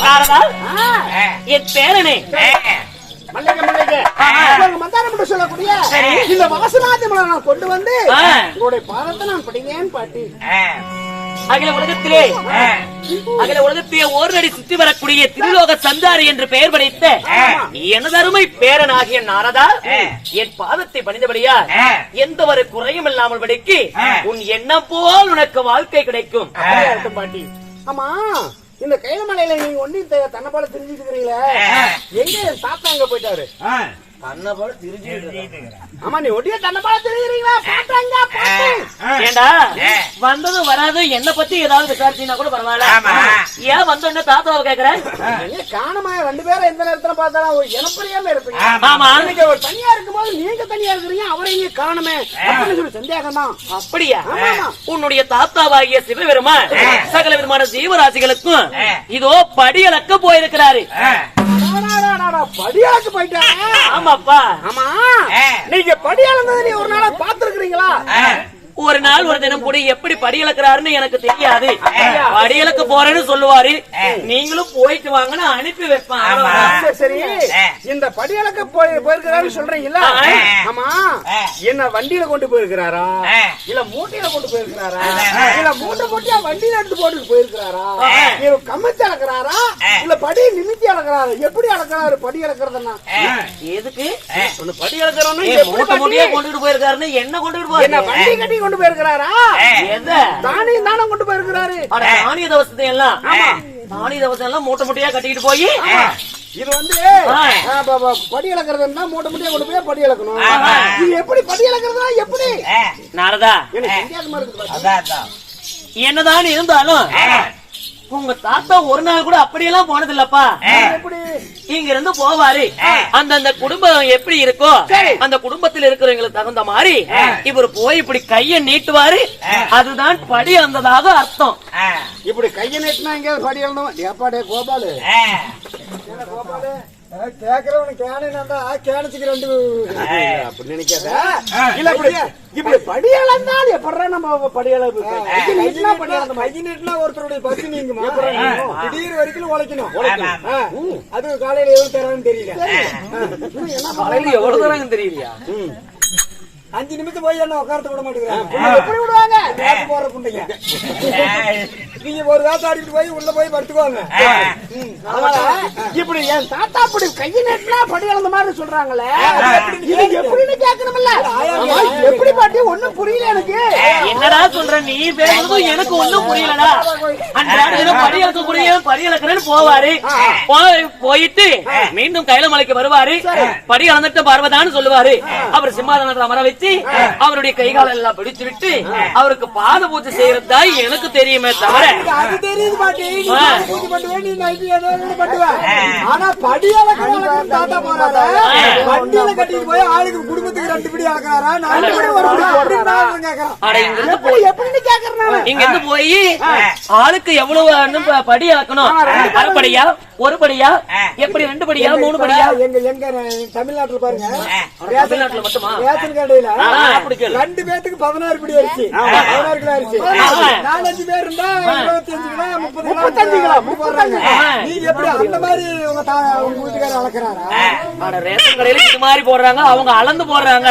நாரதா? ஆ, என் பேரனே. மல்லிகை, மல்லிகை. உங்க மந்தாரம் என்று சொல்லக்கூடிய சரி. இந்த வாசனாதி மலரை நான் கொண்டு வந்து ஆ. உங்களுடைய பாதத்தை நான் படிங்கேன் பாட்டி. அகில உலகத்திலே அகில உலகத்திலே ஓரடி சுற்றி வரக்கூடிய திருலோக சந்தாரி என்று பெயர் படைத்த எனது அருமை பேரனாகிய நாரதா என் பாதத்தை பணிந்தபடியா எந்த ஒரு குறையும் இல்லாமல் படிக்கு உன் எண்ணம் போல் உனக்கு வாழ்க்கை கிடைக்கும். பாட்டி. ஆமா இந்த கைலமலையில நீங்க ஒண்டி தன்னை போல தெரிஞ்சுட்டு இருக்கிறீங்களே? எங்க தாத்தா எங்க போயிட்டாரு? ஆமா நீ ஒட்டிய தன்னை போல தெரிஞ்சுக்கிறீங்களா பாட்டாங்க பாட்டு ஏண்டா வந்ததும் வராதும் என்ன பத்தி ஏதாவது விசாரிச்சீங்கன்னா கூட பரவாயில்ல. ஆமா. ஏன் வந்தோடனே தாத்தாவை கேக்குற? எங்க காணமா ரெண்டு பேரும் எந்த நேரத்துல பார்த்தாலும் ஒரு இனப்பரியாம இருப்பீங்க. ஆமா. நீங்க ஒரு தனியா இருக்கும்போது நீங்க தனியா இருக்கிறீங்க அவரை இங்க காணுமே. அப்படின்னு சொல்லி சந்தேகம் தான் அப்படியா. உன்னுடைய தாத்தாவாகிய சிவபெருமான் சகல விதமான ஜீவராசிகளுக்கும் இதோ படியளக்க போயிருக்கிறாரு. படியாக்கு போயிட்டாங்க ஆமாப்பா. ஆமா. நீங்க படியாளந்தது நீ ஒரு நாளா பாத்துருக்கீங்களா ஒரு நாள் ஒரு தினம் கூட எப்படி படியளக்கிறாருன்னு எனக்கு தெரியாது. படியளக்க போறேன்னு சொல்லுவாரு. நீங்களும் போயிட்டு வாங்கன்னு அனுப்பி வைப்பேன். சரி இந்த படியாளக்க போய் போயிருக்கிறாரு சொல்றீங்களா. ஆமா. என்ன வண்டியில கொண்டு போயிருக்கிறாரா? இல்ல மூட்டையில கொண்டு போயிருக்கிறாரா? இல்ல மூட்டை போட்டியா வண்டியில எடுத்து போட்டு போயிருக்கிறாரா? கமிச்சு அளக்குறாரா? இல்ல படி நிமித்தி அளக்குறாரு. எப்படி அளக்குறாரு படி அளக்குறதுன்னா? எதுக்கு? படி அளக்குறோம்னா மூட்டை படி? மூட்டையா கொண்டுட்டு போயிருக்காருன்னு என்ன கொண்டுட்டு என்ன போயிருக்காரு வண்டி கட்டி கொண்டு போயிருக்கிறாரா? தானியம் தானே கொண்டு போயிருக்கிறாரு. அட, தானிய தவசத்தை எல்லாம் தானிய தவசம் எல்லாம் மூட்டை மூட்டையா கட்டிட்டு போய் இது வந்து படி அளக்குறதுன்னா மூட்டை மூட்டையா கொண்டு போய் படி அளக்கணும் ஆமா. இது எப்படி படி அளக்குறதுனா எப்படி? நாரதா. என்னதான் இருந்தாலும் உங்க தாத்தா ஒரு நாள் கூட அப்படியெல்லாம் போனது இல்லப்பா எப்படி? இங்க இருந்து போவாரு அந்தந்த குடும்பம் எப்படி இருக்கோ அந்த குடும்பத்தில் இருக்கிறவங்களுக்கு தகுந்த மாதிரி இவர் போய் இப்படி கைய நீட்டுவாரு. அதுதான் படி வந்ததாக அர்த்தம். இப்படி கையை நீட்டினா எங்கேயாவது படி எழுதணும் ஏப்பாடே கோபாலு. என்ன கோபாலு? கேக்குறவனு கேனா கேனச்சுக்கு ரெண்டு அப்படி நினைக்காத. இல்ல இப்படி இப்படி படி அளந்தால் எப்படா நம்ம படி அளவு படி அளந்த மைய நீட்டினா ஒருத்தருடைய பசி நீங்குமா? திடீர் வரைக்கும் உழைக்கணும். அது காலையில எவ்வளவு தரான்னு தெரியல. என்ன காலையில எவ்வளவு தூரம் தெரியலையா? அஞ்சு நிமிஷம் போய் என்ன உட்காரத்த விட மாட்டேங்கிறாங்க? எப்படி விடுவாங்க. வேட்டு போற புண்டைங்க நீங்க ஒரு வேட்டை ஆடிட்டு போய் உள்ள போய் படுத்துக்கோங்க. ம், அதனால இப்படி என் தாத்தா அப்படி கையை நெட்டினா படி இழந்த மாதிரி சொல்றாங்களே. இது எப்படின்னு கேட்கணும்ல ஆமா, எப்படி பாட்டி? ஒண்ணும் புரியல எனக்கு. என்னடா சொல்ற? நீ பேசுறதும் எனக்கு ஒண்ணும் புரியலடா. அன்றாட படி இழக்கக்கூடிய படி இழக்கிறேன்னு போவாரு. போய்- போயிட்டு மீண்டும் கைலமலைக்கு வருவாரு. படி அளந்துட்டு பர்வதான்னு சொல்லுவாரு. அவர் சிம்மாதனத்துல அமர வச்சு அவருடைய கை காலம் எல்லாம் பிடிச்சு விட்டு அவருக்கு பாத பூஜை செய்யறதா எனக்கு தெரியுமே தவிர. அது தெரியுது பாட்டி. பூஜை நீ நைட்டு ஆனா படி அளக்கிறாங்க தாத்தா போறாரா வண்டியில கட்டிட்டு போய் ஆளுக்கு குடும்பத்துக்கு ரெண்டு படி அளக்கிறாரா? நான் படி ஒரு படி அப்படின்னு நான் கேக்குறேன். அட இங்க இருந்து எப்படி எப்படின்னு கேக்குறேன் நானு. இங்க இருந்து போய் ஆளுக்கு எவ்வளவு படி அளக்கணும்? அரை படியா? ஒரு படியா? எப்படி ரெண்டு படியா? மூணு படியா? எங்க எங்க தமிழ்நாட்டுல பாருங்க. தமிழ்நாட்டுல மட்டுமா? ரேஷன் கடையில. ரெண்டு பேத்துக்கு பதினாறு படி அரிசி. பதினாறு கிலோ அரிசி ஆமா. நாலஞ்சு பேர் இருந்தா இருபத்தி அஞ்சு கிலோ முப்பது முப்பத்தஞ்சு கிலோ முப்பத்தஞ்சு. நீங்க எப்படி அந்த மாதிரி உங்க தா உங்க வீட்டுக்காரர் அளக்குறாரா ஆனா ரேஷன் கடையில இது மாதிரி போடுறாங்க அவங்க அளந்து போடுறாங்க.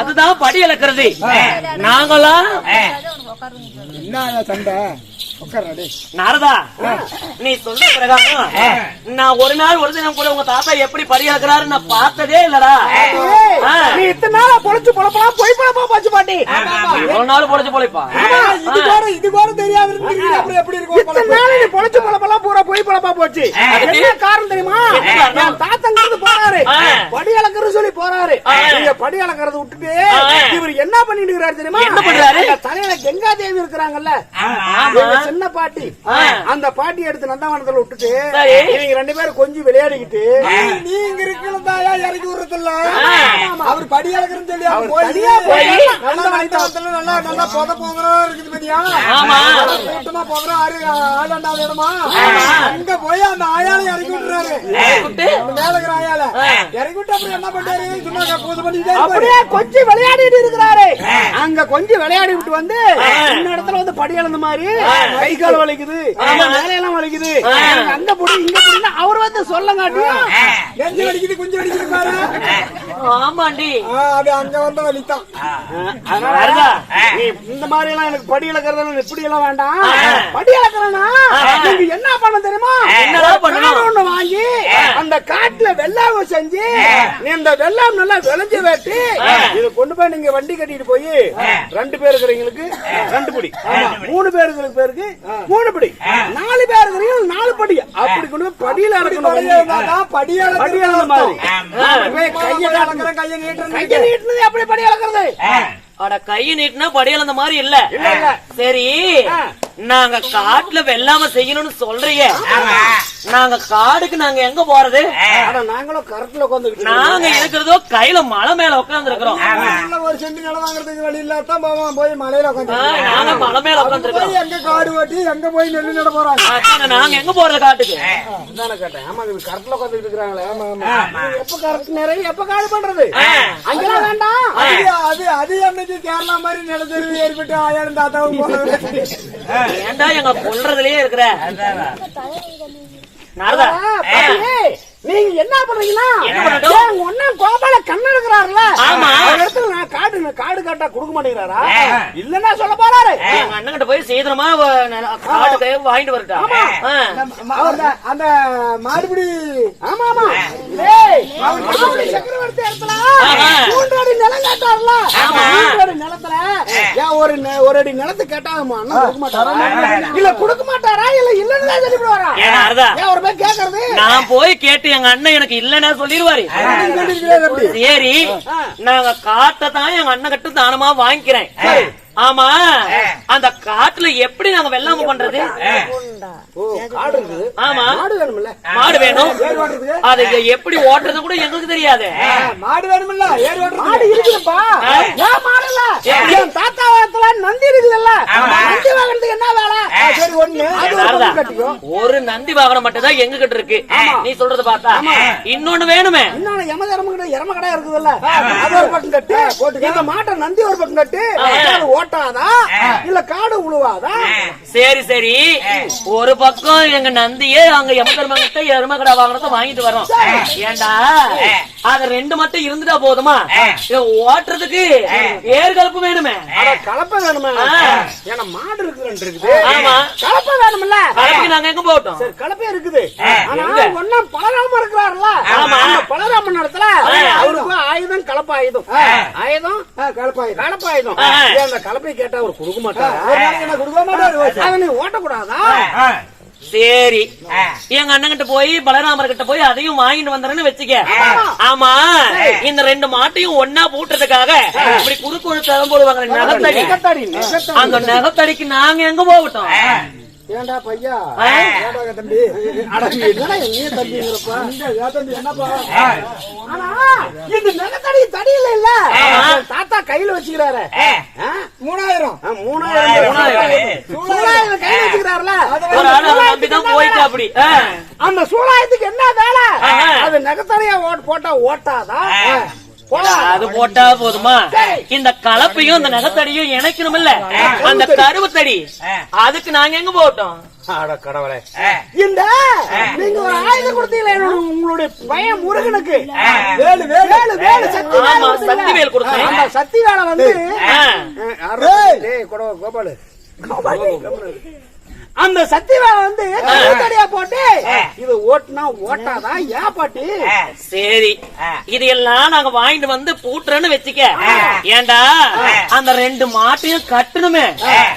அதுதான் படி அளக்கிறது நாங்களாம் என்ன சண்டை? நாரதா நீ சொல்ற பிரகாரம் நான் ஒரு நாள் ஒரு தினம் கூட உங்க தாத்தா எப்படி படி அளக்கிறாரு நான் பார்த்ததே இல்லடா. நீ இத்தனை நாளா பொழைச்சு பொழப்பலாம் போய் பொழப்பா போச்சு பாட்டி. இவ்வளவு நாள் பொழைச்சு போலைப்பா ஆமா, இது கூட இது கூட தெரியாது அப்புறம் எப்படி இருக்கும் இத்தனை நாள் நீ பொழைச்சு பொழப்பெல்லாம் பூரா போய் பொழப்பா போச்சு? என்ன காரணம் தெரியுமா? என் தாத்தங்கிறது போறாரு. படி அளக்குறது சொல்லி போறாரு. நீங்க படி அளக்கறத விட்டுட்டு. இவர் என்ன பண்ணிட்டு இருக்காரு தெரியுமா? என்ன பண்றாரு? தலையில கங்கா தேவி இருக்கிறாங்கல்ல சின்ன பாட்டி. அந்த பாட்டி எடுத்து நந்தவனத்துல விட்டுட்டு. இவங்க ரெண்டு பேரும் கொஞ்சம் விளையாடிக்கிட்டு நீங்க இருக்கிறதாயா? இறக்கி விடுறதில்ல? அவர் படி அளக்குறன்னு சொல்லி அவர் போய் நல்லா நந்தவனத்துல நல்லா நல்லா புத போகிறோம் இருக்குது பாத்தியா? ஆமா. கூட்டமா போகிறோம் ஆறு ஆளாண்டாவது இடமா அங்க போய் அந்த ஆயால இறக்கி விட்டுறாரு. விட்டு? அந்த மேல இருக்கிற ஆயால இறக்கி விட்டு அப்புறம் என்ன பண்ணாரு சும்மா பூஜை பண்ணிட்டே அப்படியே கொஞ்சம் விளையாடிட்டு இருக்கிறாரு. அங்க கொஞ்சம் விளையாடி விட்டு வந்து இந்த இடத்துல வந்து படி இழந்த மாதிரி கை கால் வலிக்குது வேலையெல்லாம் வலிக்குது. அங்க போடு இங்க போடுன்னு அவர் வந்து சொல்லங்காட்டியும் நெஞ்சு வலிக்குது குஞ்சு வலிக்குது பாரு. ஆமாண்டி. அது அங்க வந்த வலித்தான் அதனால வருதா? நீ இந்த மாதிரி எல்லாம் எனக்கு படி இழக்கிறது இப்படி எல்லாம் வேண்டாம்? படி இழக்கிறனா நீங்க என்ன பண்ண தெரியுமா? ஒண்ணு வாங்கி அந்த காட்டுல வெள்ளாம செஞ்சு நீ இந்த வெள்ளாம் நல்லா விளைஞ்சு வெட்டி இது கொண்டு போய் நீங்க வண்டி கட்டிட்டு போய் ரெண்டு பேர் இருக்கிறவங்களுக்கு ரெண்டு படி. மூணு பேர் இருக்கிற பேருக்கு மூணு படி. நாலு பேர் இருக்கிறவங்க நாலு படி. அப்படி கொண்டு படியில வண்டி. படியால படி இழந்த மாதிரி. கையை. கலக்கிற கையை நீட்டுறேன் கையை நீட்டுனது எப்படி படி இழக்கிறது அட கையை நீட்டினா படியல் அந்த மாதிரி இல்ல. இல்ல, இல்ல. சரி. நாங்க காட்டுல வெள்ளாம செய்யணும்னு சொல்றீங்க. நாங்க காடுக்கு நாங்க எங்க போறது? நாங்களும் கரெக்ட்ல உட்காந்துக்கிட்டு நாங்க இருக்கிறதோ கையில மலை மேல உட்கார்ந்து இருக்கிறோம் ஒரு சென்ட் நிலம் வாங்குறதுக்கு வழி இல்லாதான் போவோம் போய் மலையில உட்காந்து நாங்க மலை மேல இருக்கிறோம் எங்க காடு ஓட்டி எங்க போய் நெல்லு நட போறாங்க? நாங்க எங்க போறது காட்டுக்கு? தானே கேட்டேன். ஆமா இது கரெக்ட்ல உட்காந்துட்டு இருக்காங்களே ஆமா எப்ப கரெக்ட் நிறைய எப்ப காடு பண்றது? அங்கெல்லாம் வேண்டாம். அது அது அன்னைக்கு கேரளா மாதிரி நிலச்சரிவு ஏற்பட்டு ஆயிரம் தாத்தாவும் போனது ஏன்டா எங்க கொல்றதுலயே இருக்கிற? நாரதா நீங்க என்ன? என் ஒண்ணா கோபால கண்ணன் இருக்கிறாருல இடத்துல நான் காடு காடு காட்டா கொடுக்க மாட்டேங்கிறாரா? இல்லன்னா சொல்ல போறாரு. எங்க அண்ணன் கிட்ட போய் சீக்கிரமா காட்டுக்கு வாங்கிட்டு வரட்டா. அந்த மாடுபிடி. ஆமா ஆமா. சக்கரவர்த்தி இடத்துல. மூன்று அடி நிலம் கேட்டார்ல ஆமா. மூன்று அடி நிலத்துல ஒரு ஒரு அடி நிலத்து அண்ணன் கொடுக்க மாட்டாரா இல்ல கொடுக்க மாட்டாரா இல்ல இல்லன்னு தான் ஏன் ஏன் ஒரு பேர் கேக்குறது நான் போய் கேட்டு எங்க அண்ணன் எனக்கு இல்லன்னா சொல்லிடுவாரு சரி நாங்க காட்டை தான் எங்க அண்ணன் கிட்ட தானமா வாங்கிக்கிறேன் ஆமா அந்த காட்டுல எப்படி நாங்க வெள்ளாம பண்றது ஆமா மாடு வேணும்ல மாடு வேணும் அது எப்படி ஓட்டுறது கூட எங்களுக்கு தெரியாது மாடு ஓட்டுறது மாடு இருக்குதுப்பா ஏன் மாடு இல்ல எப்படி? என் தாத்தா வாகனத்துல நந்தி இருக்குதுல்ல நந்தி வாகனத்துக்கு என்ன வேலை சரி ஒண்ணு ஒரு நந்தி வாகனம் மட்டும் தான் எங்க கிட்ட இருக்கு நீ சொல்றது பார்த்தா? இன்னொன்னு வேணுமே. இன்னொன்னு யம தர்ம கடை எரம கடை இருக்குதுல்ல. அது ஒரு பக்கம் கட்டு. போட்டு இந்த மாட்டை நந்தி ஒரு பக்கம் கட்டு. ஓட்டாதா? இல்ல காடு உழுவாதா? சரி சரி. ஒரு பக்கம் எங்க நந்தியே அங்க எமதர்மங்கிட்ட எருமகடா வாங்கினத வாங்கிட்டு வரோம் ஏண்டா? அது ரெண்டு மட்டும் இருந்துட்டா போதுமா? ஓட்டுறதுக்கு ஏர்கலப்பு வேணுமே. அட கலப்பை வேணுமே. ஏன்னா மாடு இருக்கு ஆமா. கலப்பை வேணும்ல. கலப்புக்கு நாங்க எங்க போட்டோம் சரி கலப்பே இருக்குது. ஆனா? ஒன்னா பலராம இருக்கிறாருல ஆமா. அந்த பலராமன் இடத்துல அவருக்கு ஆயுதம் கலப்ப ஆயுதம் ஆயுதம் கலப்பாயிரம் கலப்ப ஆயுதம் ஆ. ஏன் அந்த கலப்பை கேட்டா அவர் கொடுக்க மாட்டாரா. கொடுக்க மாட்டாரு? அதை நீ ஓட்டக்கூடாதா? சரி. எங்க அண்ணன் போய் பலராமர் கிட்ட போய் அதையும் வாங்கிட்டு வந்துறேன்னு வச்சுக்க. ஆமா. இந்த ரெண்டு மாட்டையும் ஒன்னா பூட்டுறதுக்காக இப்படி குறுக்கு போடுவாங்க நெகத்தடி. அந்த நகத்தடிக்கு நாங்க எங்க போகட்டும்? ஏன்டா பையா? ஏடாக தம்பி? அட நீ என்னடா நீ தம்பிங்கிறப்ப இந்த தம்பி என்னப்பா? ஆனா இந்த நெகத்தடி தடியில இல்ல. என் தாத்தா கையில வச்சுக்கிறாரு? மூணாயிரம். மூணாயிரம். மூணாயிரம். கையில வச்சுக்கிறாருல. ஒரு ஆளு அதை நம்பிதான் போயிட்டு அப்படி. அந்த சூழாயத்துக்கு என்ன வேலை. அது நெகத்தடியா போட்டா ஓட்டாதா? போடா. அது போட்டா போதுமா? இந்த கலப்பையும் இந்த நகத்தடியும் இணைக்கணும் இல்ல அந்த கருவுத்தடி அதுக்கு நாங்க எங்க போகட்டும் அட கடவுளே. இந்த நீங்க ஒரு ஆயுதம் கொடுத்தீங்களே என்னோட உங்களுடைய பையன் முருகனுக்கு. வேலு வேலு வேலு வேலு சக்தி வேலு ஆமா. சக்தி வேல் கொடுத்தேன். சக்தி வேலை வந்து கோபாலு. அந்த சக்தி வேலை வந்து கருத்தடியா போட்டு இது ஓட்டுனா ஓட்டாதா ஏன் பாட்டி? சரி. இது எல்லாம் நாங்க வாங்கிட்டு வந்து பூட்டுறேன்னு வச்சுக்க. ஏண்டா? அந்த ரெண்டு மாட்டையும் கட்டணுமே.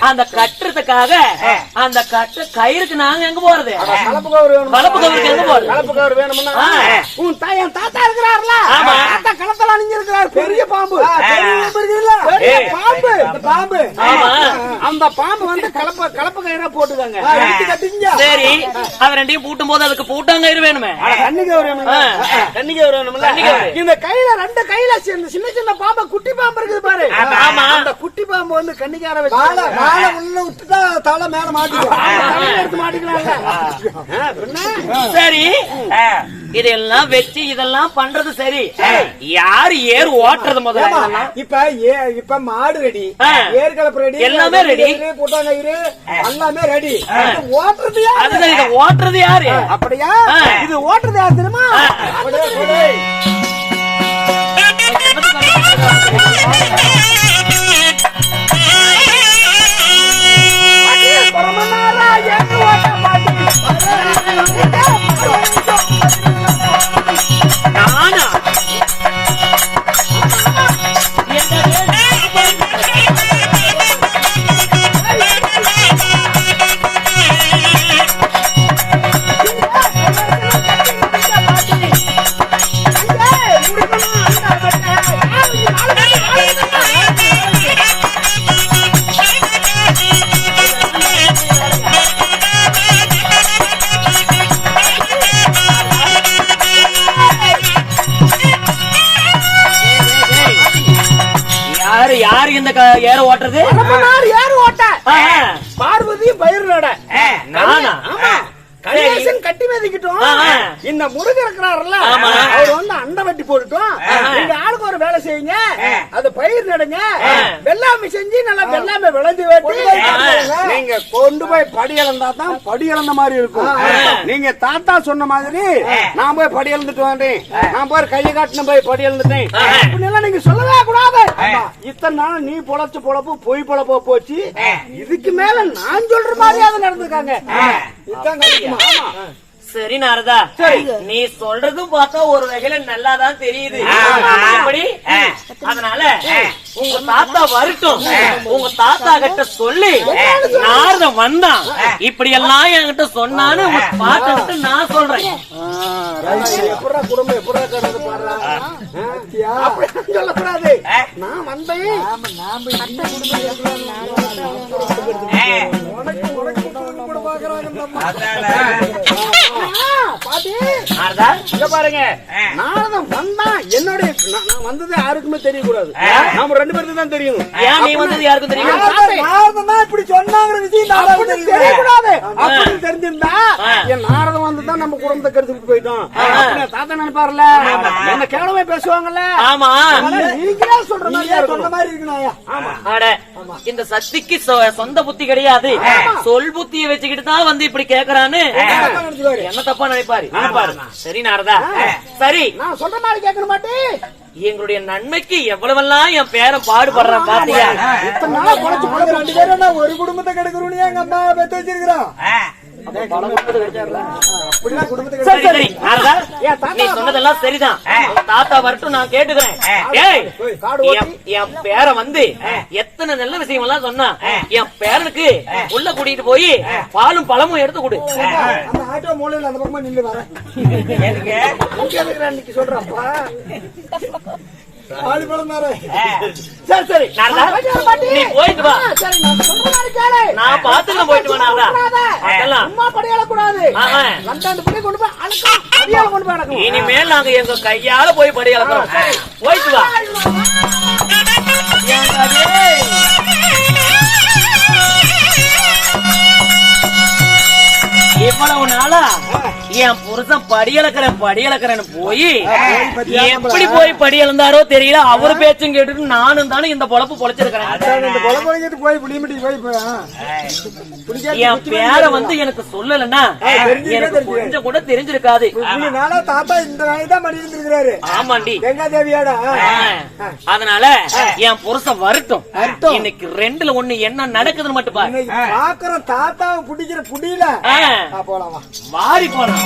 அந்த கட்டுறதுக்காக அந்த கட்டு கயிறுக்கு நாங்க எங்க போறது? கலப்பு கவர் வேணும்? கலப்பு கவருக்கு எங்க போறது? கலப்பு கவர் வேணும்னா. உன் தாய் என் தாத்தா இருக்கிறாருல ஆமா. தாத்தா களத்துல அணிஞ்சிருக்கிறார் பெரிய பாம்பு பெரிய பாம்பு இருக்குல்ல? பெரிய ஏய். பாம்பு இந்த பாம்பு ஆமா அந்த பாம்பு வந்து கலப்ப கலப்ப கயிறா கட்டிங்க சரி அது ரெண்டையும் பூட்டும் போது அதுக்கு பூட்ட கூட்டாங்கயிறு வேணுமே. கன்னிகை வேணும்ல? கன்னிகை வரு. இந்த கையில ரெண்டு கையில சேர்ந்து சின்ன சின்ன பாம்பு குட்டி பாம்பு இருக்குது பாரு. ஆமா. அந்த குட்டி பாம்பு வந்து கன்னிக்கார வச்சு வாழை உள்ள விட்டுட்டா தலை மேல மாட்டிக்கும். தலையில எடுத்து பின்ன? சரி. இதெல்லாம் வச்சு இதெல்லாம் பண்றது சரி. யாரு ஏர் ஓட்டுறது முதல்ல? இப்ப ஏ- இப்ப மாடு ரெடி. ஆ. ஏற்கலப்பு ரெடி. எல்லாமே ready. கூட்டாங்கயிறு எல்லாமே ரெடி. ஓட்டுறது யாரு? இதை ஓட்டுறது யாரு? அப்படியா. இது ஓட்டுறது யார் தெரியுமா? கொடை, இந்த முருகன் இருக்கிறாருல்ல. அவர் வந்து அண்டை வட்டி போட்டுட்டோம். நீங்க ஆளுக்கு ஒரு வேலை செய்யுங்க. அது பயிர் நடுங்க. வெள்ளாமை செஞ்சு நல்லா வெள்ளாமை விளைஞ்சு வெட்டி. நீங்க கொண்டு போய் படி இழந்தா தான் படி இழந்த மாதிரி இருக்கும். நீங்க தாத்தா சொன்ன மாதிரி நான் போய் படி இழந்துட்டு வந்தேன். நான் போய் கையை காட்டின போய் படி இழந்துட்டேன். ஆ. அப்படின்னெல்லாம் நீங்க சொல்லவே கூடாது. இத்தனை நாள் நீ பொழைச்ச பொழப்பு பொய் பொழப்ப போச்சு. இதுக்கு மேல நான் சொல்ற மாதிரி அதை நடந்துக்காங்க இதான்? சரி நாரதா. நீ சொல்றதும் பார்த்தா ஒரு வகையில நல்லாதான் தெரியுது. எப்படி? அதனால உங்க தாத்தா வரட்டும். உங்க தாத்தா கிட்ட சொல்லி நாரதம் வந்தான். இப்படி எல்லாம் என்கிட்ட சொன்னான்னு உங்க பாட்ட விட்டு நான் சொல்றேன். எப்படா குடும்பம் எப்படா கடந்து பாடுறா பாத்தியா? அப்படி சொல்லக்கூடாது நான் வந்தேன் நாம இங்க பாருங்க. நாரதம் வந்தான் என்னுடைய நான் வந்தது யாருக்குமே தெரியக்கூடாது. நாம ரெண்டு பேருக்கு தான் தெரியும். ஏன் நீ வந்தது யாருக்கும் தெரியும்? தான் இப்படி சொன்னாங்கிற விஷயம்? தெரியக்கூடாது. அப்படி தெரிஞ்சிருந்தா. என் நாரதம் வந்து தான் நம்ம குடும்பத்தை கெடுத்துட்டு போயிட்டோம். தாத்தா நினைப்பாருல என்ன கேவலமே பேசுவாங்கல்ல? ஆமா. நீங்களே சொல்ற மாதிரி சொன்ன மாதிரி இருக்கணும் அட இந்த சக்திக்கு சொ- சொந்த புத்தி கிடையாது. சொல் புத்திய வச்சுக்கிட்டு தான் வந்து இப்படி கேக்குறான்னு. என்ன தப்பா நினைப்பாரு? நினைப்பாரு. சரி நாரதா. சரி. நான் சொல்ற மாதிரி கேட்கற மாட்டேன் எங்களுடைய நன்மைக்கு எவ்வளவெல்லாம் என் பேரன் பாடுபடுறான் பாத்தியா? இத்தனை நாளா நாங்க ரெண்டு பேரும் நான் ஒரு குடும்பத்தை கெடுக்கிறோம் எங்க அம்மா பெத்து வச்சிருக்கிறோம்? நீ சொன்னதெல்லாம் சரிதான். தாத்தா வரட்டும் நான் கேட்டுக்கிறேன். என் பேரன் வந்து எத்தனை நல்ல விஷயம் எல்லாம் சொன்னா என் பேரனுக்கு உள்ள கூட்டிட்டு போய் பாலும் பழமும் எடுத்து கொடு. ஆட்டோ மூலையில அந்த பக்கமா நின்று வரேன் சொல்றப்பா? சரி சரி. நீ போயிட்டு வா. சரி நான் சொல்ற மாதிரி கேளு. நான் பாத்துக்கிறேன் போயிட்டு வா அதெல்லாம் அம்மா படியால கூடாது. ரெண்டாண்டு படி கொண்டு போய் அழுக்கம் படியால கொண்டு போய் அடக்கணும் இனிமேல் நாங்க எங்க கையால போய் படி அளக்கிறோம் போயிட்டு வா. என் புருஷன் படி அளக்கிறேன் படி அளக்கிறேன்னு போய் எப்படி போய் படி அளந்தாரோ தெரியல. அவரு பேச்சும் கேட்டுட்டு நானும் தானே இந்த பொழப்பு பொழைச்சிருக்கிறேன். என் பேரை வந்து எனக்கு சொல்லலன்னா எனக்கு. கொஞ்சம் கூட தெரிஞ்சிருக்காது. தாத்தா இந்த தான் ஆமாண்டி. கங்கா தேவியோட. அதனால என் புருஷன் வரட்டும். வரட்டும். இன்னைக்கு ரெண்டுல ஒண்ணு என்ன நடக்குதுன்னு மட்டும் பாக்குற தாத்தாவை பிடிக்கிற புடியில ஆ. போலாம் மாறி போறான்